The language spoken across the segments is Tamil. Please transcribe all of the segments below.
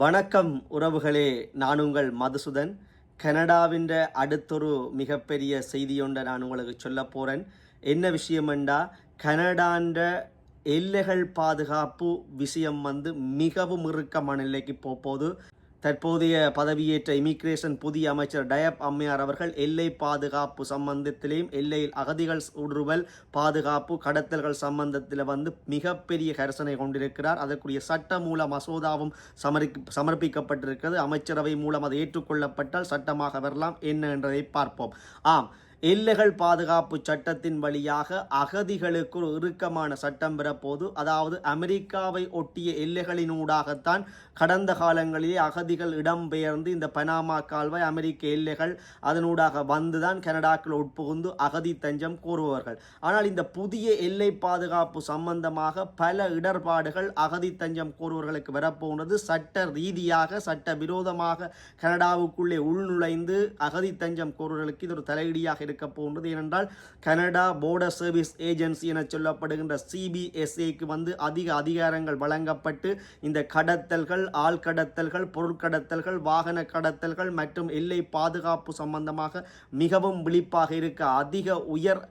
வணக்கம் உறவுகளே நான் உங்கள் மதுசுதன். கனடாவின் அடுத்தொரு மிகப்பெரிய செய்தியொன்றை நான் உங்களுக்கு சொல்ல போகிறேன் என்ன விஷயமெண்டா கனடான்ற எல்லைகள் பாதுகாப்பு விஷயம் வந்து மிகவும் இறுக்கமான நிலைக்கு போகுது. தற்போதைய பதவியேற்ற இமிகிரேஷன் புதிய அமைச்சர் டயப் அம்மையார் அவர்கள் எல்லை பாதுகாப்பு சம்பந்தத்திலேயும் எல்லையில் அகதிகள் ஊடுருவல் பாதுகாப்பு கடத்தல்கள் சம்பந்தத்தில் வந்து மிகப்பெரிய கரிசனை கொண்டிருக்கிறார். அதற்குரிய சட்ட மூல மசோதாவும் சமரி சமர்ப்பிக்கப்பட்டிருக்கிறது. அமைச்சரவை மூலம் அது ஏற்றுக்கொள்ளப்பட்டால் சட்டமாக வரலாம். என்ன என்றதை பார்ப்போம். ஆம். எல்லைகள் பாதுகாப்பு சட்டத்தின் வழியாக அகதிகளுக்கு ஒரு இறுக்கமான சட்டம் பெறப்போது அதாவது அமெரிக்காவை ஒட்டிய எல்லைகளினூடாகத்தான் கடந்த காலங்களிலே அகதிகள் இடம்பெயர்ந்து இந்த பனாமா கால்வாய் அமெரிக்க எல்லைகள் அதனூடாக வந்துதான் கனடாக்கள் உட்புகுந்து அகதி தஞ்சம் கூறுபவர்கள். ஆனால் இந்த புதிய எல்லை பாதுகாப்பு சம்பந்தமாக பல இடர்பாடுகள் அகதி தஞ்சம் கூறுவர்களுக்கு வரப்போனது சட்ட ரீதியாக சட்ட விரோதமாக கனடாவுக்குள்ளே உள்நுழைந்து அகதி தஞ்சம் கோருவர்களுக்கு இது ஒரு தலையீடியாக இருக்க போன்றது ஏனென்றால் கனடா போர்டர் சர்வீஸ் ஏஜென்சி என சொல்லப்படுகின்ற சிபிஎஸ்ஏக்கு வந்து அதிக அதிகாரங்கள் வழங்கப்பட்டு இந்த கடத்தல்கள் ஆள் கடத்தல்கள் பொருட்கடத்தல்கள் வாகன கடத்தல்கள் மற்றும் எல்லை பாதுகாப்பு சம்பந்தமாக மிகவும் விழிப்பாக இருக்க அதிக உயர்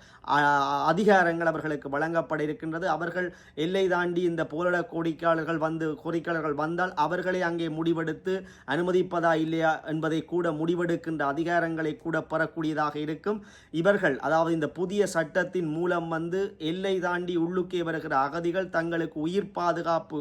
அதிகாரங்கள் அவர்களுக்கு வழங்கப்பட இருக்கின்றது. அவர்கள் எல்லை தாண்டி இந்த போராட கோரிக்கையாளர்கள் வந்து கோரிக்கையாளர்கள் வந்தால் அவர்களை அங்கே முடிவெடுத்து அனுமதிப்பதா இல்லையா என்பதை கூட முடிவெடுக்கின்ற அதிகாரங்களை கூட பெறக்கூடியதாக இருக்கும். இவர்கள் அதாவது இந்த புதிய சட்டத்தின் மூலம் வந்து எல்லை தாண்டி உள்ளுக்கே வருகிற அகதிகள் தங்களுக்கு உயிர் பாதுகாப்பு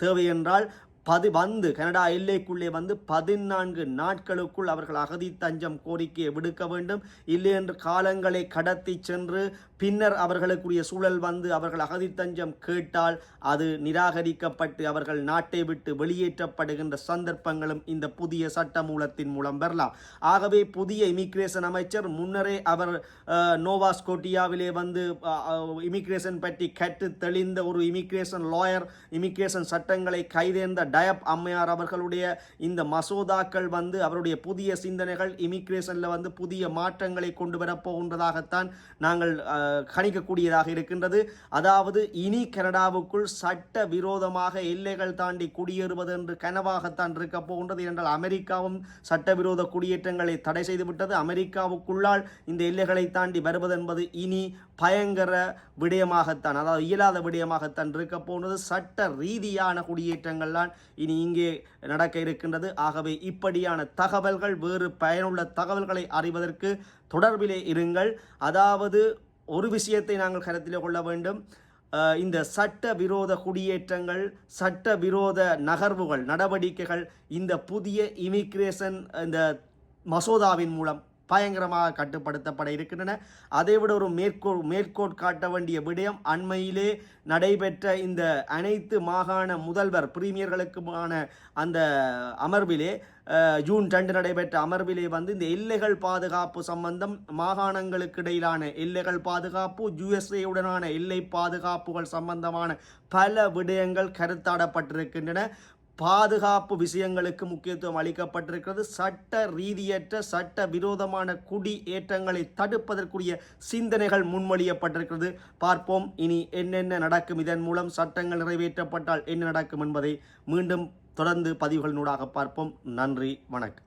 தேவை என்றால் பது வந்து கனடா எல்லைக்குள்ளே வந்து பதினான்கு நாட்களுக்குள் அவர்கள் அகதி தஞ்சம் கோரிக்கையை விடுக்க வேண்டும். இல்லை என்று காலங்களை கடத்தி சென்று பின்னர் அவர்களுக்குரிய சூழல் வந்து அவர்கள் அகதி தஞ்சம் கேட்டால் அது நிராகரிக்கப்பட்டு அவர்கள் நாட்டை விட்டு வெளியேற்றப்படுகின்ற சந்தர்ப்பங்களும் இந்த புதிய சட்ட மூலத்தின் மூலம் வரலாம். ஆகவே புதிய இமிக்ரேஷன் அமைச்சர் முன்னரே அவர் நோவாஸ்கோட்டியாவிலே வந்து இமிக்ரேஷன் பற்றி கற்று தெளிந்த ஒரு இமிக்ரேஷன் லாயர் இமிக்ரேஷன் சட்டங்களை கைதேர்ந்த டயப் அம்மையார் அவர்களுடைய இந்த மசோதாக்கள் வந்து அவருடைய புதிய சிந்தனைகள் இமிக்ரேஷனில் வந்து புதிய மாற்றங்களை கொண்டு வரப்போகின்றதாகத்தான் நாங்கள் கணிக்கக்கூடியதாக இருக்கின்றது. அதாவது இனி கனடாவுக்குள் சட்ட விரோதமாக எல்லைகள் தாண்டி குடியேறுவது என்று கனவாகத்தான் இருக்க போகின்றது. என்றால் அமெரிக்காவும் சட்டவிரோத குடியேற்றங்களை தடை செய்துவிட்டது. அமெரிக்காவுக்குள்ளால் இந்த எல்லைகளை தாண்டி வருவது என்பது இனி பயங்கர விடயமாகத்தான் அதாவது இயலாத விடயமாகத்தான் இருக்க போனது சட்ட ரீதியான குடியேற்றங்கள்லாம் இனி இங்கே நடக்க இருக்கின்றது. ஆகவே இப்படியான தகவல்கள் வேறு பயனுள்ள தகவல்களை அறிவதற்கு தொடர்பிலே இருங்கள். அதாவது ஒரு விஷயத்தை நாங்கள் கருத்தில் கொள்ள வேண்டும். இந்த சட்ட விரோத குடியேற்றங்கள் சட்ட விரோத நகர்வுகள் நடவடிக்கைகள் இந்த புதிய இமிக்ரேஷன் இந்த மசோதாவின் மூலம் பயங்கரமாக கட்டுப்படுத்தப்பட இருக்கின்றன. அதைவிட ஒரு மேற்கோள் மேற்கோள் காட்ட வேண்டிய விடயம் அண்மையிலே நடைபெற்ற இந்த அனைத்து மாகாண முதல்வர் பிரீமியர்களுக்குமான அந்த அமர்விலே ஜூன் ரெண்டு நடைபெற்ற அமர்விலே வந்து இந்த எல்லைகள் பாதுகாப்பு சம்பந்தம் மாகாணங்களுக்கு இடையிலான எல்லைகள் பாதுகாப்பு யுஎஸ்ஏயுடனான எல்லை பாதுகாப்புகள் சம்பந்தமான பல விடயங்கள் கருத்தாடப்பட்டிருக்கின்றன. பாதுகாப்பு விஷயங்களுக்கு முக்கியத்துவம் அளிக்கப்பட்டிருக்கிறது. சட்ட ரீதியற்ற சட்ட விரோதமான குடி ஏற்றங்களை தடுப்பதற்குரிய சிந்தனைகள் முன்மொழியப்பட்டிருக்கிறது. பார்ப்போம் இனி என்னென்ன நடக்கும்? இதன் மூலம் சட்டங்கள் நிறைவேற்றப்பட்டால் என்ன நடக்கும் என்பதை மீண்டும் தொடர்ந்து பதிவுகளினூடாக பார்ப்போம். நன்றி வணக்கம்.